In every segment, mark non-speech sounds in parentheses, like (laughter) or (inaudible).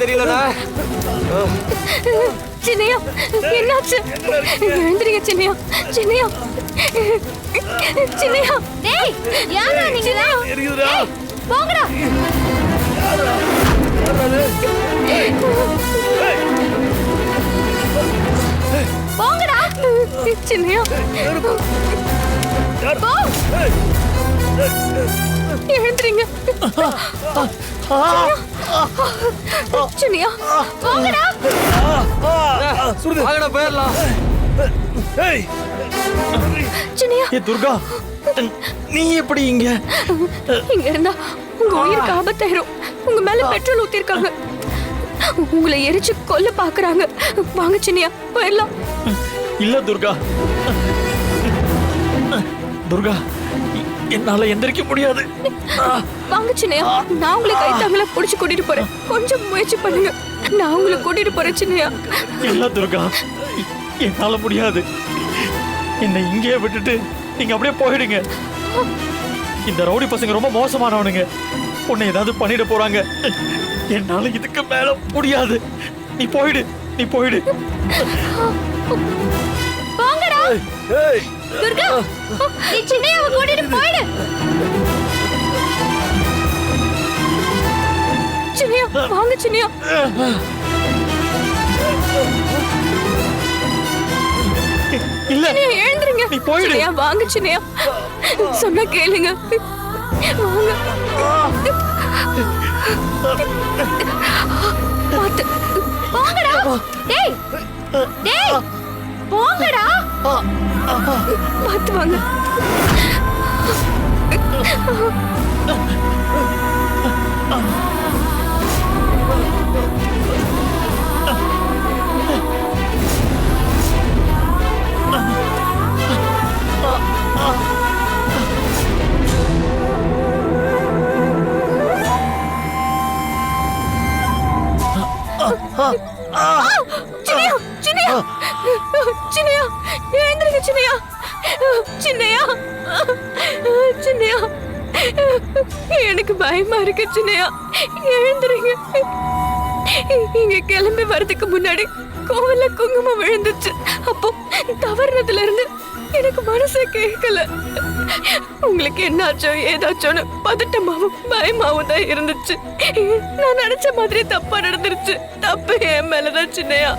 தெரியலடா சின்னையா என்னாச்சு? எழுந்திரிங்க சின்னையா சின்னையா. சின்னையா. டேய் யாரா நீங்க? இருக்குதுடா போங்கடா? போங்கடா. சின்னையா? போ. ஏய், எழுந்திரிங்க. சின்னையா போங்கடா சுடுது. வாங்கடா போயிடலாம். ஏய், சின்னையா ஏ துர்கா. நீ எப்படி இங்க? இங்க இருந்தா உங்க உயிருக்கு ஆபத்தாயிரும். உங்க மேல பெட்ரோல் ஊத்திருக்காங்க. உங்களை எரிச்சு கொல்ல பாக்குறாங்க. வாங்க சின்னையா போயிடலாம். இல்ல துர்கா. துர்கா. என்னால எந்திரிக்க முடியாது. வாங்க சின்னையா நான் உங்களை கைத்தாங்கள புடிச்சு கூட்டிட்டு போறேன். கொஞ்சம் முயற்சி பண்ணுங்க. நான் உங்களை கூட்டிட்டு போறேன் சின்னையா. இல்ல துர்கா. என்னால முடியாது. என்னை இங்கேயே விட்டுட்டு நீங்க அப்படியே போயிடுங்க. இந்த ரவுடி பசங்க ரொம்ப மோசமானவனுங்க. உன்னை ஏதாவது பண்ணிட போறாங்க. என்னால இதுக்கு மேல முடியாது. நீ போயிடு நீ போயிடு. துர்கா நீ சின்னையாவை கூட்டிட்டு போயிடு. சின்னையா வாங்க சின்னையா. இல்ல. எழுந்துருங்க. நீ போயிடு. வாங்க சின்னையா. சொன்னா கேளுங்க. வாங்க. பாத்து. மாத்துவாங்க சின்னையா சின்னையா சின்னையா எழுந்திருங்க சின்னையா சின்னையா? சின்னையா? எனக்கு பயமா இருக்கு சின்னையா. எழுந்துருங்க. இங்க கிளம்பி வர்றதுக்கு முன்னாடி கோவில குங்குமம் விழுந்துச்சு அப்போ தவறுனதுல இருந்து எனக்கு மனசே கேட்கல. உங்களுக்கு என்னாச்சோ ஏதாச்சோன்னு பதட்டமாவும் பயமாவும் தான் இருந்துச்சு. நான் நினைச்ச மாதிரி தப்பா நடந்துருச்சு. தப்பு என் மேலதான் சின்னையா.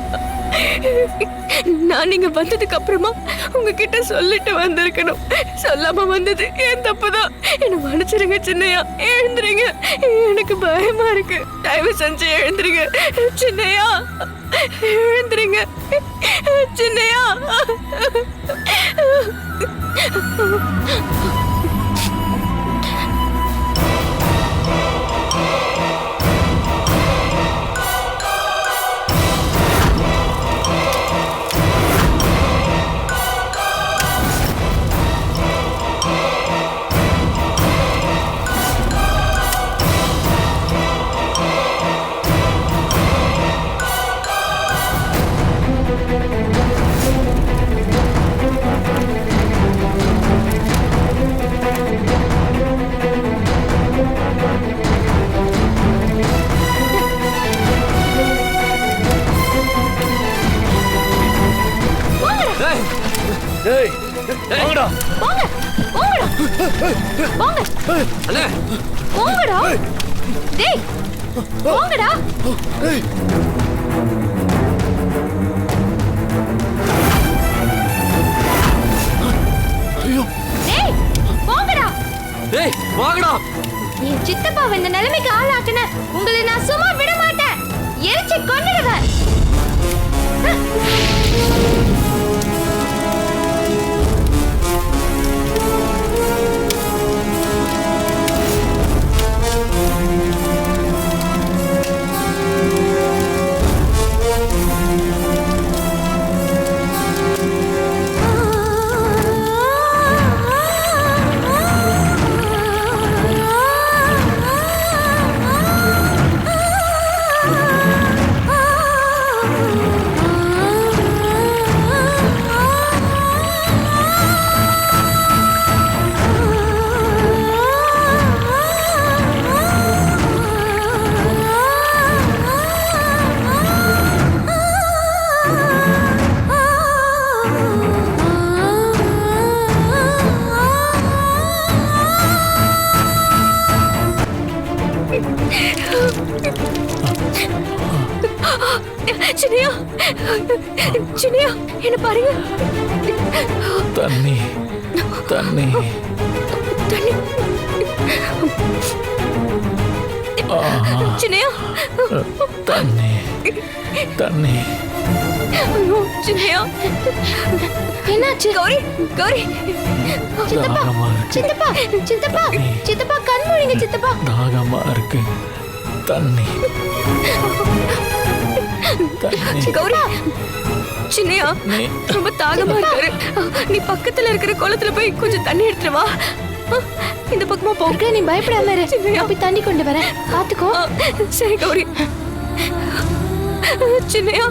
நான் நீங்க வந்ததுக்கு அப்புறமா உங்ககிட்ட சொல்லிட்டு வந்திருக்கணும். சொல்லாம வந்தது என் தப்புதான். என்ன மன்னிச்சிருங்க சின்னையா. எழுந்துருங்க. எனக்கு பயமா இருக்கு. தயவு செஞ்சு எழுந்துருங்க. சின்னையா. எழுந்துருங்க. சின்னையா. ஏய், வாங்கடா. போங்க போங்கடா போங்க அண்ணே. போங்கடா டேய். போங்கடா ஏய், ஐயோ, டேய் போங்கடா டேய் வாங்கடா. என் சித்தப்பாவை இந்த நிலைமைக்கு ஆளாக்குன உங்களை நான் சும்மா விட மாட்டேன். எரிச்சு கொன்னுடுவேன் சின்னையா சின்னையா என்ன பாருங்க. தண்ணி தண்ணி. தண்ணி. சின்னையா தண்ணி தண்ணி. ஐயோ சின்னையா என்னாச்சு? கௌரி கௌரி. இருக்கு சித்தப்பா சித்தப்பா சித்தப்பா கண் மூடிங்க சித்தப்பா. தாகமா இருக்கு. தண்ணி. கௌரி. சின்னையா நீ ரொம்ப தாகமா இருக்காரு. நீ பக்கத்துல இருக்கிற குளத்துல போய் கொஞ்சம் தண்ணி எடுத்துட்டு வா. இந்த பக்கமா போ. துர்கா நீ பயப்படாம இரு. போய் தண்ணி கொண்டு வரேன். பாத்துக்கோ. சரி கௌரி. சின்னையா.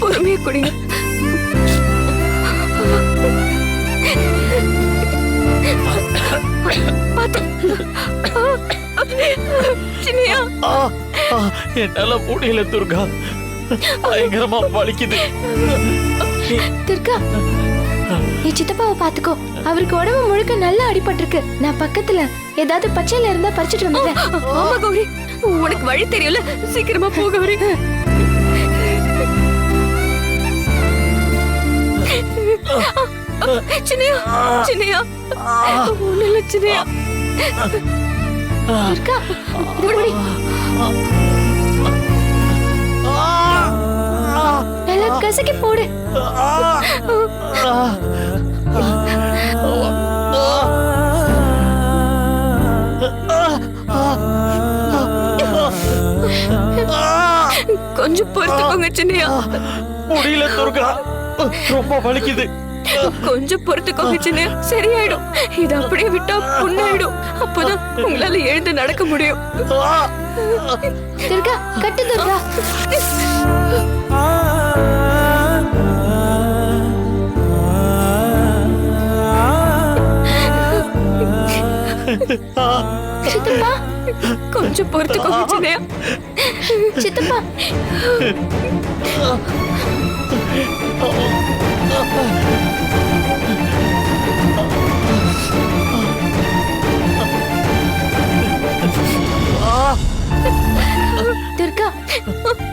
பொறுமையா குடிங்க. என்னால முடியல துர்கா. பயங்கரமா வலிக்குது. துர்கா நீ சித்தப்பாவை பாத்துக்கோ அவருக்கு உடம்பு முழுக்க நல்லா அடிபட்டிருக்கு. நான் பக்கத்துல ஏதாவது பச்சையில இருந்தா பறிச்சிட்டு ஆமா கௌரி உனக்கு வழி தெரியல சீக்கிரமா போ கௌரி. சின்னையா சின்னையா. ஒண்ணு இல்ல சின்னையா. இருக்கா இது நல்லா கசக்கி போடு. கொஞ்சம் பொறுத்துக்கோங்க சின்னையா. முடியல துர்கா. ரொம்ப வலிக்குது. கொஞ்சம் பொறுத்துக்கோங்க சின்னையா சரியாயிடும். இது அப்படியே விட்டா புண்ணாயிடும். அப்போதான் உங்களால எழுந்து நடக்க முடியும். துர்கா கட்டு துர்கா. சித்தப்பா. கொஞ்சம் பொறுத்துக்கோங்க சின்னையா சித்தப்பா. துர்கா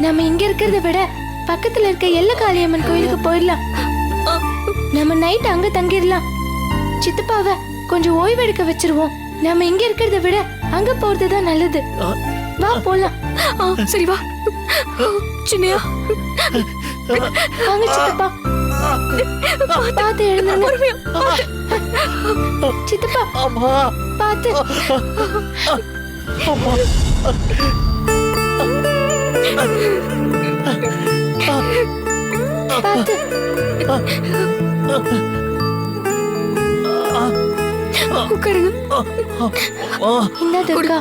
நம்ம இங்க இருக்கிறத விட பக்கத்துல இருக்க எல்ல காளியம்மன் கோயிலுக்கு போயிடலாம். நம்ம நைட் அங்க தங்கிடலாம். சித்தப்பாவ கொஞ்சம் ஓய்வெடுக்க வச்சிருவோம். நம்ம இங்க இருக்கிறத விட அங்க போறது தான் நல்லது. வா போலாம். ஆ, சரி வா. சின்னையா. வாங்க சித்தப்பா. பார்த்து எழுந்துருங்க சித்தப்பா அம்மா பார்த்து. அம்மா பார்த்து. உட்காருங்க. இந்த துர்கா?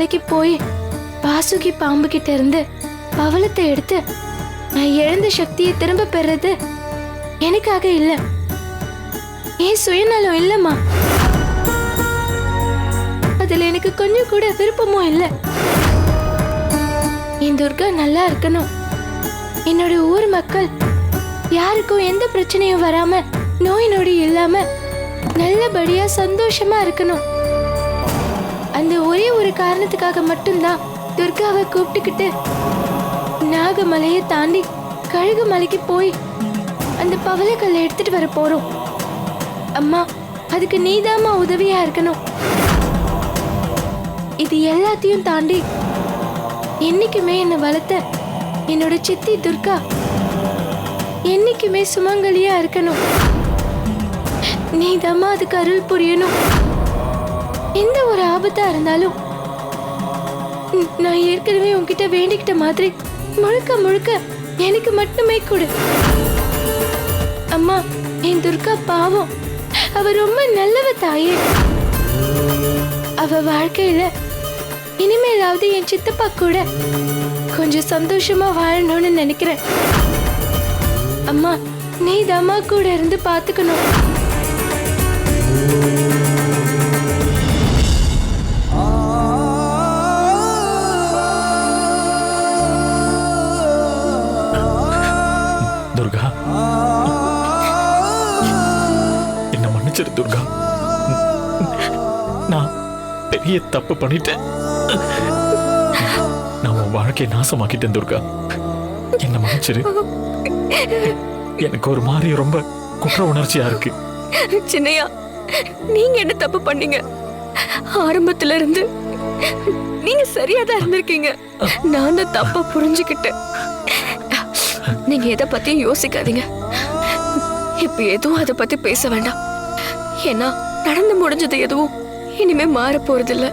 மலைக்கு போய் வாசுகி பாம்பு கிட்ட இருந்து பவளத்தை எடுத்து நான் இழந்த சக்தியை திரும்ப பெறது எனக்காக இல்ல. ஏன் சுயநலம் இல்லம்மா? அதுல எனக்கு கொஞ்சம் கூட விருப்பமும் இல்ல. என் துர்கா நல்லா இருக்கணும். என்னோட ஊர் மக்கள் யாருக்கும் எந்த பிரச்சனையும் வராம நோய் நொடி இல்லாம நல்லபடியா சந்தோஷமா இருக்கணும். அந்த ஒரே ஒரு காரணத்துக்காக மட்டும்தான் துர்காவை கூப்பிட்டுக்கிட்டு நாகமலையை தாண்டி கழுகு மலைக்கு போய் அந்த பவளக்கல்லை எடுத்துட்டு வர போறோம். அம்மா அதுக்கு நீதாம்மா உதவியா இருக்கணும். இது எல்லாத்தையும் தாண்டி என்னைக்குமே என்னை வளர்த்த என்னோட சித்தி துர்கா என்னைக்குமே சுமங்கலியா இருக்கணும். நீதாம்மா அதுக்கு அருள் புரியணும். எந்த ஒரு ஆபத்தா இருந்தாலும் நான் ஏற்கனவே உன்கிட்ட வேண்டிக்கிட்ட மாதிரி முழுக்க முழுக்க எனக்கு மட்டுமே கொடு. அம்மா என் துர்கா பாவம். அவ ரொம்ப நல்லவ தாயே. அவ வாழ்க்கையில இனிமேலாவது என் சித்தப்பா கூட கொஞ்சம் சந்தோஷமா வாழணும்னு நினைக்கிறேன். அம்மா நீ தம்மா கூட இருந்து பாத்துக்கணும். பெரிய தப்பு பண்ணிட்டேன் நான் உன் வாழ்க்கையை நாசமாக்கிட்டேன் துர்கா. என்ன மன்னிச்சிரு. எனக்கு ஒரு மாதிரி ரொம்ப குற்ற உணர்ச்சியா இருக்கு. சின்னையா நீங்க என்ன தப்பு பண்ணீங்க? ஆரம்பத்துல இருந்து நீங்க சரியா தான் இருந்திருக்கீங்க. நான் தான் தப்பா புரிஞ்சுக்கிட்டேன். நீங்க எதை பத்தியும் யோசிக்காதீங்க. இப்ப எதுவும் அதை பத்தி பேச வேண்டாம். ஏன்னா நடந்து முடிஞ்சது எதுவும் இனிமே மாற போறது இல்ல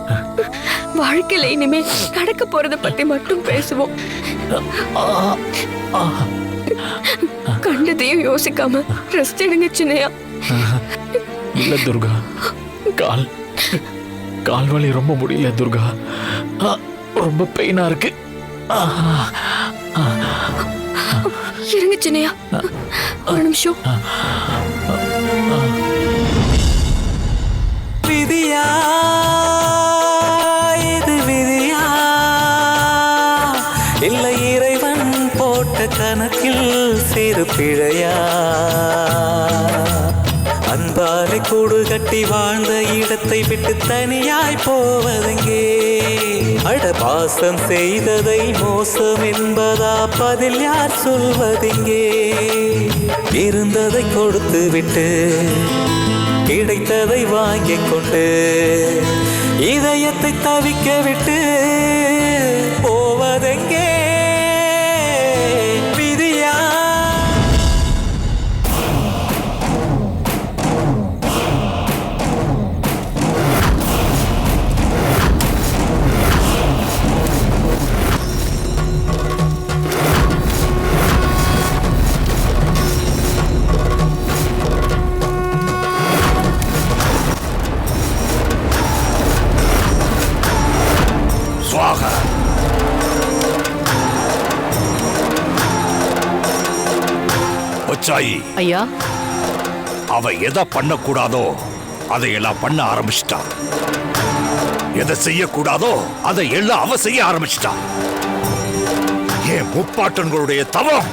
வாழ்க்கையில இனிமே நடக்க போறத பத்தி மட்டும் பேசுவோம். கண்டதையும் யோசிக்காம ரெஸ்ட் எடுங்க சின்னையா. இல்ல துர்கா. கால் கால் வலி ரொம்ப முடியல துர்கா. ஆ, ரொம்ப பெயினா இருக்கு. இருங்க சின்னையா. ஒரு நிமிஷம். விதியா? இது விதியா? இல்லை இறைவன் போட்ட கணக்கில் சிறு பிழையா? அன்பாலை கூடு கட்டி வாழ்ந்த இடத்தை விட்டு தனியாய் போவதெங்கே? அட பாசம் செய்ததை மோசம் என்பதா பதில் யார் சொல்வதெங்கே? இருந்ததை கொடுத்து விட்டு கிடைத்ததை வாங்கிக் கொண்டு இதயத்தை தவிக்க விட்டு ஒச்சாயி ஐயா. அவ எதை பண்ணக்கூடாதோ அதையெல்லாம் பண்ண ஆரம்பிச்சிட்டா. எதை செய்யக்கூடாதோ அதை எல்லாம் அவ செய்ய ஆரம்பிச்சிட்டா. என் முப்பாட்டன்களுடைய தவம்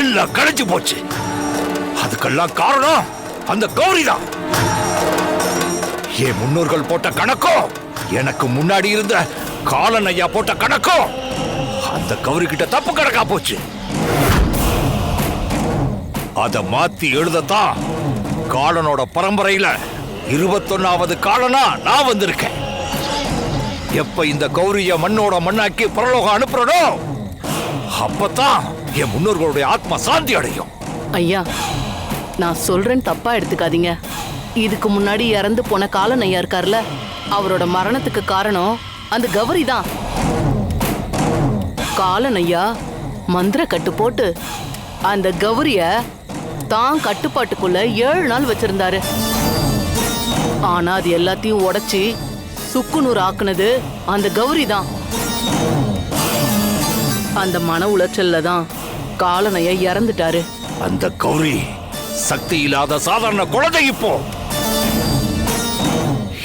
எல்லாம் கழிஞ்சு போச்சு. அதுக்கெல்லாம் காரணம் அந்த கௌரி தான். என் முன்னோர்கள் போட்ட கணக்கோ எனக்கு முன்னாடி இருந்த காலன் ஐயா போட்ட கணக்கோ அந்த கௌரி கிட்ட தப்பு கணக்கா போச்சு. அதை மாத்தி எழுதத்தான் காலனோட பரம்பரையில இருபத்தொன்னாவது காலனா நான் வந்திருக்கேன். எப்ப இந்த கௌரிய மண்ணோட மண்ணாக்கி பரலோகம் அனுப்புறனோ அப்பதான் என் முன்னோர்களுடைய ஆத்மா சாந்தி அடையும். ஐயா நான் சொல்றேன் தப்பா எடுத்துக்காதீங்க. இதுக்கு முன்னாடி இறந்து போன காலன் ஐயா இருக்கார்ல அவரோட மரணத்துக்கு காரணம் அந்த கௌரி தான். காலன் ஐயா மந்திர கட்டு போட்டு அந்த கௌரிய தான் கட்டுப்பாட்டுக்குள்ள ஏழு நாள் வச்சிருந்தாரு. ஆனா அது எல்லாத்தையும் உடைச்சி சுக்குநூறு ஆக்குனது அந்த கௌரி தான். அந்த மன உளைச்சல்ல தான் காலனைய இறந்துட்டாரு. அந்த கௌரி சக்தி இல்லாத சாதாரண குழந்தை இப்போ.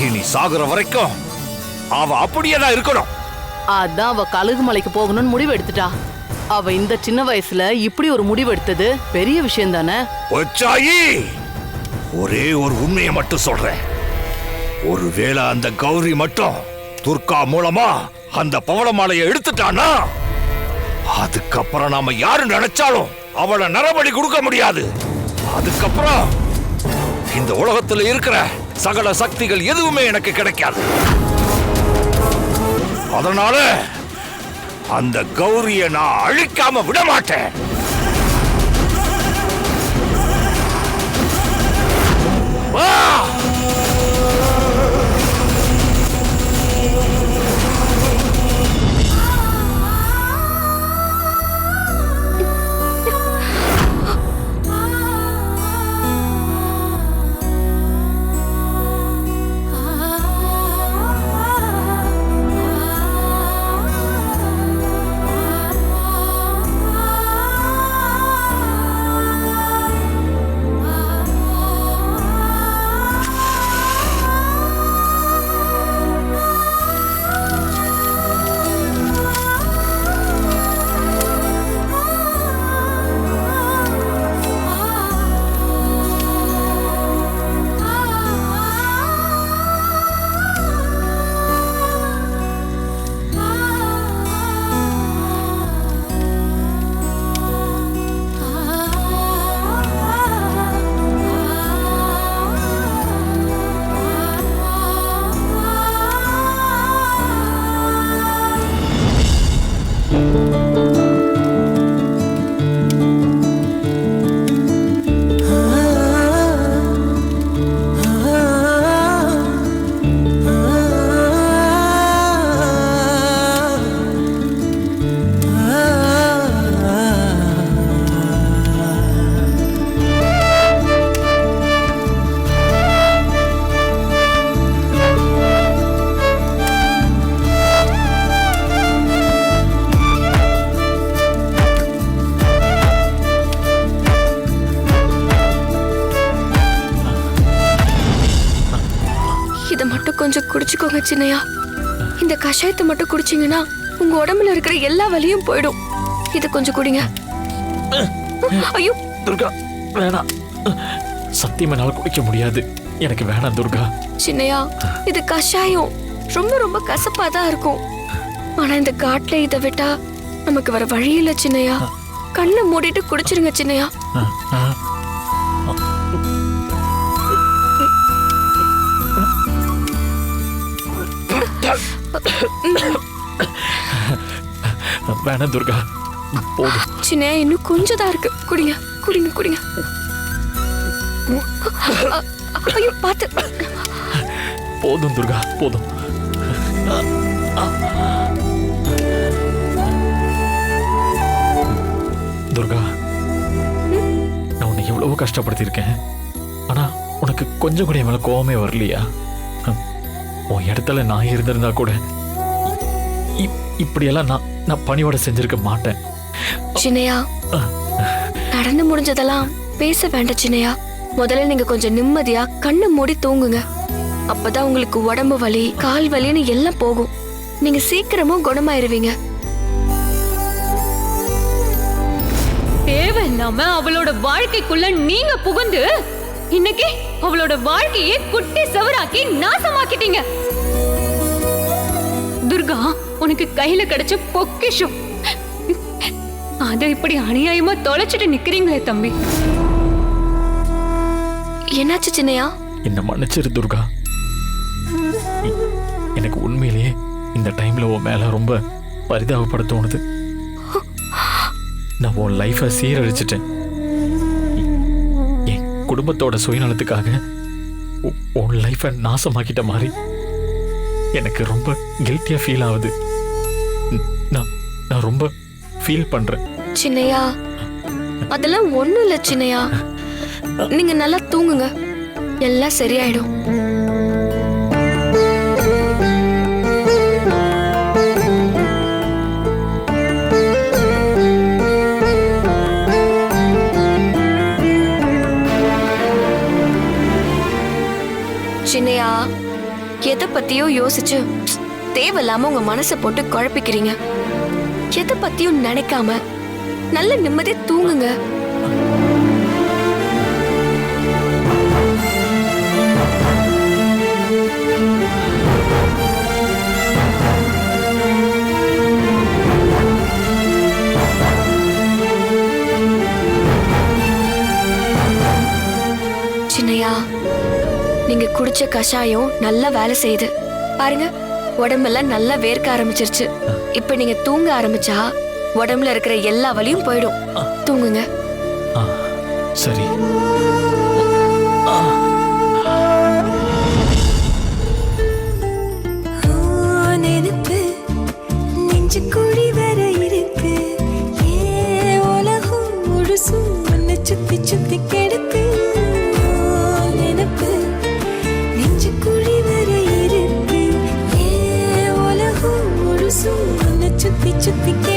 இனி சாகுற வரைக்கும் அவ அப்படியே தான் இருக்கணும். அதான் அவ கழுகு மலைக்கு போகணும்னு முடிவு எடுத்துட்டா. அவ இந்த சின்ன வயசுல இப்படி ஒரு முடிவு எடுத்தது பெரிய விஷயம் தானே ஒரே ஒரு உண்மையை மட்டும் சொல்றேன். ஒருவேளை அந்த கௌரி மட்டும் துர்கா மூலமா அந்த பவளமாலையை எடுத்துட்டானா அதுக்கப்புறம் நாம யாரு நினைச்சாலும் அவளை நரபலி கொடுக்க முடியாது. அதுக்கப்புறம் இந்த உலகத்துல இருக்கிற சகல சக்திகள் எதுவுமே எனக்கு கிடைக்காது. அதனால அந்த கௌரிய நான் அழிக்காம விட மாட்டேன் வா! சின்னையா இந்த கஷாயத்தை மட்டும் குடிச்சீங்கன்னா உங்க உடம்புல இருக்கிற எல்லா வலியும் போயிடும். இதை கொஞ்சம் குடிங்க. ஐயோ. துர்கா வேணாம். சத்தியமா என்னால குடிக்க முடியாது. எனக்கு வேணாம் துர்கா. சின்னையா இது கஷாயம். ரொம்ப ரொம்ப கசப்பா தான் இருக்கும். ஆனா இந்த காட்டுல இதை விட்டா நமக்கு வர வழி இல்ல சின்னையா. கண்ணை மூடிட்டு குடிச்சிருங்க சின்னையா. (coughs) வேணாம் துர்கா. போதும். சின்னையா இன்னும் கொஞ்சம் தான் இருக்கு. குடிங்க குடிங்க குடிங்க. ஐயோ பாத்து போதும் துர்கா போதும். துர்கா நான் உன்னை எவ்வளவோ கஷ்டப்படுத்தியிருக்கேன். ஆனா உனக்கு கொஞ்சம் கூட என் மேல கோவமே வரலையா? உன் இடத்துல நான் இருந்திருந்தா கூட இ- இப்படியெல்லாம் நான் நான் பணியோட செஞ்சிருக்க மாட்டேன். சின்னையா நடந்து முடிஞ்சதெல்லாம் பேச வேண்டாம் சின்னையா. முதல்ல நீங்க கொஞ்சம் நிம்மதியா கண்ணை மூடி தூங்குங்க. அப்பதான் உங்களுக்கு உடம்பு வலி கால் வலின்னு எல்லாம் போகும். நீங்க சீக்கிரமும் குணமாயிருவீங்க. தேவையில்லாம அவளோட வாழ்க்கைக்குள்ள நீங்க புகுந்து இன்னைக்கு அவளோட வாழ்க்கையே குட்டி சவராக்கி நாசமாக்கிட்டீங்க. துர்கா உனக்கு கையில கிடைச்ச பொக்கிஷம். அத இப்படி அநியாயமா தொலைச்சிட்டு நிக்கிறீங்களே தம்பி. என்னாச்சு சின்னையா? என்ன மன்னிச்சிரு துர்கா. எனக்கு உண்மையிலேயே இந்த டைம்ல உன் மேல ரொம்ப பரிதாபப்பட தோணுது. நான் உன் லைஃபை சீரழிச்சிட்டேன். குடும்பத்தோட சுயநலத்துக்காக உன் லைஃபை நாசமாக்கிட்ட மாதிரி எனக்கு ரொம்ப கில்ட்டியா ஃபீல் ஆகுது. நான் நான் ரொம்ப ஃபீல் பண்றேன். சின்னையா அதெல்லாம் ஒண்ணும் இல்ல சின்னையா. நீங்க நல்லா தூங்குங்க. எல்லாம் சரியாயிடும். எதை பத்தியோ யோசிச்சு தேவையில்லாம உங்க மனசை போட்டு குழப்பிக்கிறீங்க. எதை பத்தியும் நினைக்காம நல்ல நிம்மதியா தூங்குங்க. குடிச்ச கஷாயம் நல்லா வேலை செய்யுது. பாருங்க உடம்பெல்லாம் நல்லா வேர்க்க ஆரம்பிச்சிருச்சு. இப்ப நீங்க தூங்க ஆரம்பிச்சா உடம்புல இருக்கிற எல்லா வலியும் போயிடும். தூங்குங்க. சரி. இருக்கு ஏ